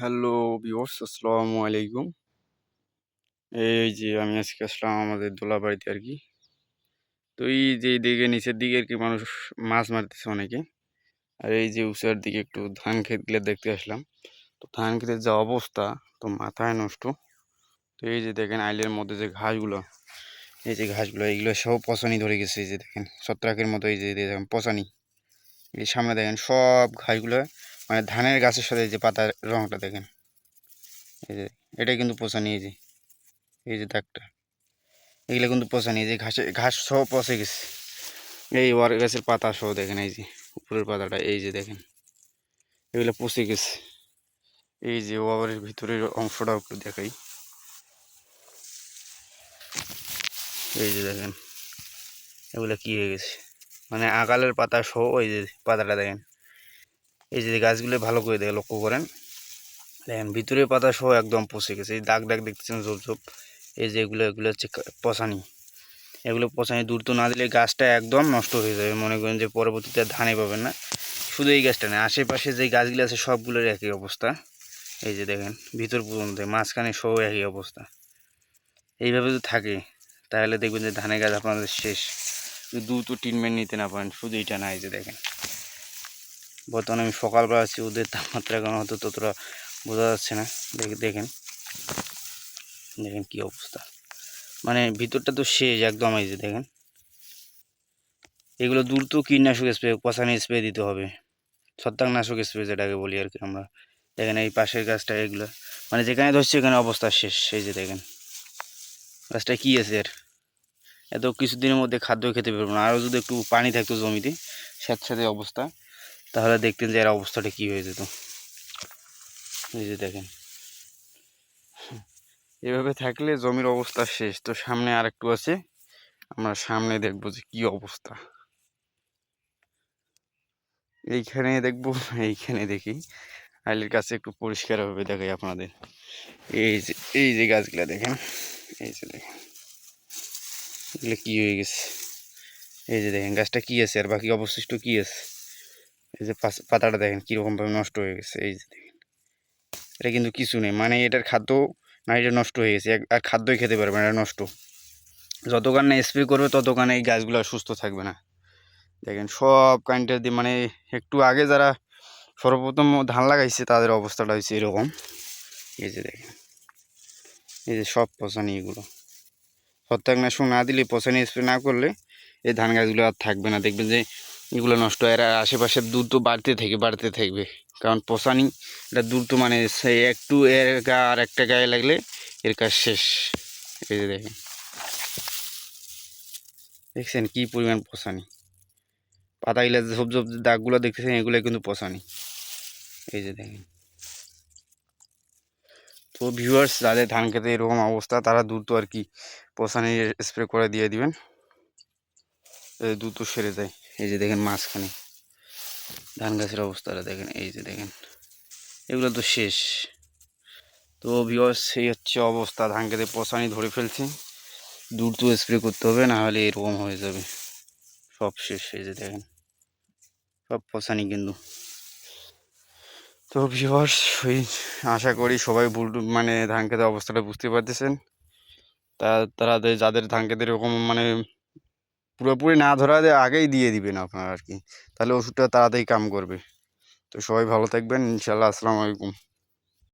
Hello viewers, আসসালামু আলাইকুম। এই যে আমি আজকে আসলাম আমাদের দোলাবাড়িতে আর কি। তো এই যে দিকে নিচের দিকে আর কি মানুষ মাছ মারতেছে অনেকে। আর এই যে উঁচার দিকে একটু ধান ক্ষেতগুলো দেখতে আসলাম। তো ধান ক্ষেতের যা অবস্থা, তো মাথায় নষ্ট। তো এই যে দেখেন আইলের মধ্যে যে ঘাসগুলো, এই যে ঘাসগুলো, এইগুলো সব পচানি ধরে গেছে। এই যে দেখেন ছত্রাকের মতো এই যে দেখেন পচানি। এই সামনে দেখেন সব ঘাসগুলো মানে ধানের গাছের সাথে যে পাতার রঙটা দেখেন। এই যে এটা কিন্তু এই যে এই যে দাগটা, এগুলো কিন্তু পচানি এই যে, ঘাসে, ঘাস সহ পচে গেছে। এই ওয়ার গাছের পাতা সহ দেখেন, এই যে, উপরের পাতাটা, এই যে দেখেন, এগুলো পচে গেছে। এই যে ওয়ারের ভিতরের অংশটাও একটু দেখাই। এই যে দেখেন, এগুলো কি হয়ে গেছে? মানে আগালের পাতা সহ ওই যে পাতাটা দেখেন এই যে গাছগুলো ভালো করে দেখে লক্ষ্য করেন। দেখেন, ভিতরের পাতা সহ একদম পচে গেছে। এই দাগ দাগ দেখতেছেন ঝোপ ঝোপ। এই যে এগুলো এগুলো হচ্ছে পচানি এগুলো পচানি দূর তো না দিলে গাছটা একদম নষ্ট হয়ে যাবে। মনে করেন যে পরবর্তীতে ধানে পাবেন না। শুধু এই গাছটা না আশেপাশে যে গাছগুলো আছে সবগুলোর একই অবস্থা। এই যে দেখেন, ভিতর পর্যন্ত, মাঝখানে সব একই অবস্থা। এইভাবে যদি থাকে, তাহলে দেখবেন যে ধানের গাছ আপনাদের শেষ। দ্রুত ট্রিটমেন্ট নিতে না পারেন, শুধু এটা না, এই যে দেখেন। বর্তমানে আমি সকালবেলা আছি, ওদের তাপমাত্রা কেমন হয়তো ততটা বোঝা যাচ্ছে না। দেখে দেখেন। দেখেন কি অবস্থা। মানে ভিতরটা তো শেষ একদম এই যে, দেখেন। এগুলো দ্রুত কীটনাশক স্প্রে পচানি স্প্রে দিতে হবে। ছত্রাকনাশক স্প্রে যেটাকে বলি আর কি আমরা। দেখেন এই পাশের গাছটা, এগুলো। মানে যেখানে ধরছে এখানে অবস্থা শেষ। এই যে দেখেন। গাছটা কী আছে এর? এত কিছুদিনের মধ্যে খাদ্য খেতে পারব না। আরও যদি একটু পানি থাকতো জমিতে, স্যাঁতস্যাঁতে অবস্থা। তাহলে দেখতেন যে এর অবস্থাটা কী হয়ে যেত। এই যে দেখেন। এভাবে থাকলে জমির অবস্থা শেষ। তো সামনে আর একটু আছে। আমরা সামনে দেখব যে কি অবস্থা। এইখানে দেখব, এইখানে দেখি। আইলের কাছে একটু পরিষ্কারভাবে দেখাই আপনাদের। এই যে এই যে গাছগুলা দেখেন। এই যে দেখেন। এগুলো কী হয়ে গেছে? এই যে দেখেন, গাছটা কী আছে আর বাকি অবশিষ্ট কী আছে? এই যে পাতাটা দেখেন কীরকমভাবে নষ্ট হয়ে গেছে, এই যে দেখেন। এটা কিন্তু কিছু নেই মানে এটার খাদ্য না এটা নষ্ট হয়ে গেছে আর খাদ্যই খেতে পারবে না, এটা নষ্ট। যতক্ষণ না স্প্রে করবে ততক্ষণ এই গাছগুলো সুস্থ থাকবে না। দেখেন সব কাইন্ডের দিয়ে মানে একটু আগে যারা সর্বপ্রথম ধান লাগাইছে, তাদের অবস্থাটা হয়েছে এরকম। এই যে দেখেন, এই যে সব পচানি এগুলো। ছত্রাকনাশক না দিলে পচানি স্প্রে না করলে এই ধান গাছগুলো আর থাকবে না। দেখবেন যে এগুলো নষ্ট হয়। আর আশেপাশের দ্রুত বাড়তে থাকবে বাড়তে থাকবে। কারণ পচানি এটা দ্রুত মানে সে একটু এর গা আর একটা গায়ে লাগলে এর কাজ শেষ। এই যে দেখেন। দেখছেন কী পরিমাণ পচানি পাতাগুলো ঝোপ ঝোপ দাগগুলো দেখতেছেন, এগুলো কিন্তু পচানি এই যে দেখেন। তো ভিউয়ার্স যাদের ধান খেতে এরকম অবস্থা, তারা দ্রুত আর কি পচানি স্প্রে করে দিয়ে দিবেন। দ্রুত সেরে যায়। এই যে দেখেন মাঝখানে ধান গাছের অবস্থাটা দেখেন, এই যে দেখেন। এগুলো তো শেষ। তো ভিউয়ার্স এই হচ্ছে অবস্থা। ধান খেতে পচানি ধরে ফেলছে। দূর তো স্প্রে করতে হবে, না হলে এরকম হয়ে যাবে। সব শেষ, এই যে দেখেন। সব পচানি কিন্তু। তো ভিউয়ার্স ওই আশা করি সবাই ভুল মানে ধান খেতে অবস্থাটা বুঝতে পারতেছেন। তা, তারা যাদের ধান খেতে এরকম মানে পুরোপুরি না ধরা আগেই দিয়ে দিবেন আপনারা আর কি। তাহলে ওষুধটা তাড়াতাড়ি কাম করবে। তো সবাই ভালো থাকবেন, ইনশাল্লাহ, আসসালামু আলাইকুম।